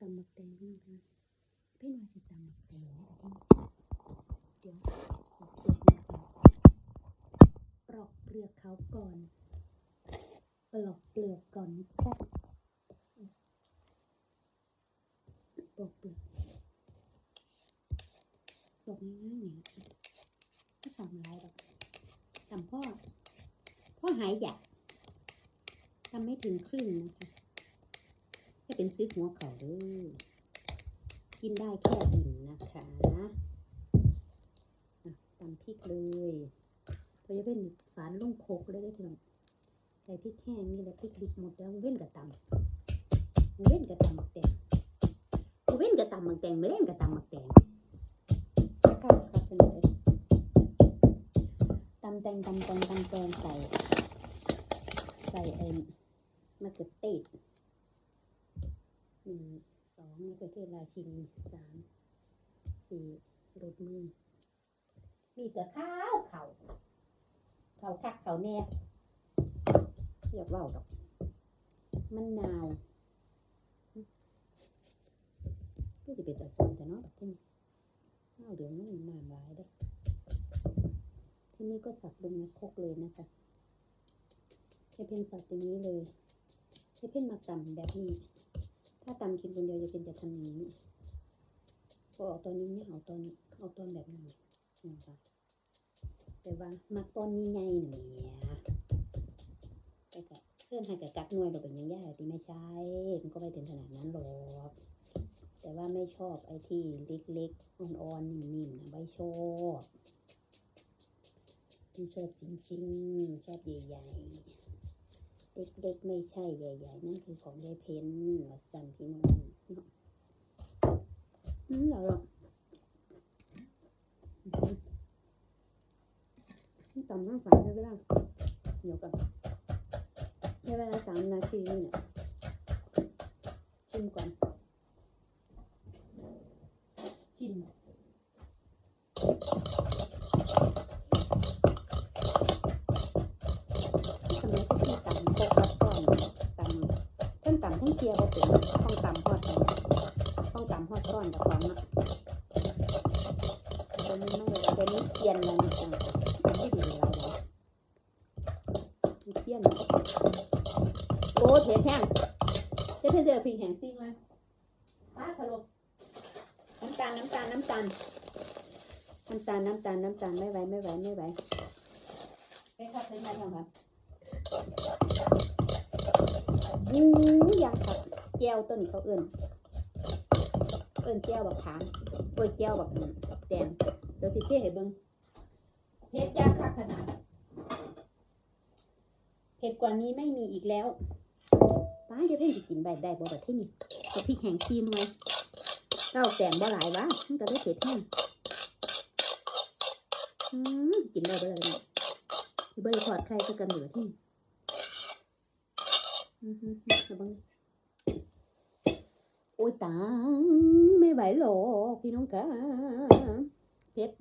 ตำหมักแตงพี่น้องคะเพ่นว่าสิตำหมักแตงเดี๋ยวขอเปลือกมันก่อนปลอกเปลือกเขาก่อนปลอกเปลือกก่อนนะคะปลอกเปลือกปลอกง่ายๆเนี่ยถ้าตำลายหรอกตำพ่อพ่อหายอยากทำไม่ถึงครึ่งนะคะ เป็นซื้อหัวเขาเด้อกินได้แค่อิ่มนะคะตำพริกเลยพอจะเป็นฝานลงโคกเลยได้พี่น้องใส่พริกแห้งนี่แหละพริกดิบหมดแล้วเว้นกับตำเว้นกับตำหมักแตงเว้นกับตำหมักแตงไม่เล่นกับตำหมักแตงครับครับเป็นเลยตำแตงตำแตงตำแตงใส่ใส่เอ็มมะเขือเทศ หนึ่งสองมะเขือเทศราชินีสามสี่รดมือ มีแต่ข้าวเขาเขาคักเขาแน่เรียกว่าดอกมันนาวก็จะเป็นตะซุนแต่เนาะแบบที่นี่ข้าวเหลืองมันนานหลายเด้ที่นี้ก็สับลงในคกเลยนะคะใช้เพนสับอย่างนี้เลยใช้เพนมาตำแบบนี้ ถ้าตำกินคนเดียวจะเป็นจะทำอย่างนี้พอเอาตอนนี้ไม่ยเอาตอนเอาตอนแบบนั้นะคะแต่ว่ามักตอนนี้ไงเนี่ยแต่ก็เพื่อนให้กับกัดนวยเราเป็นยังไงที่ไม่ใช่มันก็ไม่ถึงขนาดนั้นหรอกแต่ว่าไม่ชอบไอ้ที่เล็กๆอ่อนๆนิ่มๆนะไม่ชอบที่ชอบจริงๆ ชอบใหญ่ๆ เด็กๆไม่ใช่ใหญ่ ๆ นั่นคือของยายเพนวัสันพี่น้องอืมอร่อยอืมต่ำมากสามได้เวลาเดี๋ยวก่อนใช้เวลาสามนาทีนี่เนี่ยชิมก่อน ชิมทำไมที่ต่ำโคกรับก้อนต่ำต้นต่ำ ทั้งเกียร์ก็เป็นต้องตำฮอดกันต้องตำฮอดก้อนแต่ของอะเดี๋ยวนี้ไม่เดี๋ยวนี้เทียนแล้วนะจ๊ะมันไม่ดีอะไรหรอกมีเทียนโอ้เทียนแห้งเจะเพื่อนเจอพริกแห้งซิ่งมาป้าขลุกน้ำตาลน้ำตาลน้ำตาลน้ำตาลน้ำตาลน้ำตาลไม่ไหวไม่ไหวไม่ไหวไปครับเป็นไงบ้างครับบู ยังผัดแก้วต้นนี้เขาเอื่นเอื่นแก้วแบบขามโอ้ยแก้วแบบแดงเดี๋ยวสิเทให้เบิ่งเผ็ดยากคักขนาดเผ็ดกว่านี้ไม่มีอีกแล้วป้าจะเพ่งจะกินใบได้บ่แบบที่นี่กับพริกแห้งซีนไว้เต้าแกงบ่หลายวะมันก็ได้เผ็ดแห้งอืมกินได้บ่เลยเนี่ยเบิ่งทอดไข่สักกันเหลือที่อือฮึระวัง โอ้ยตายไม่ไหวหรอกพี่น้องคะเพชร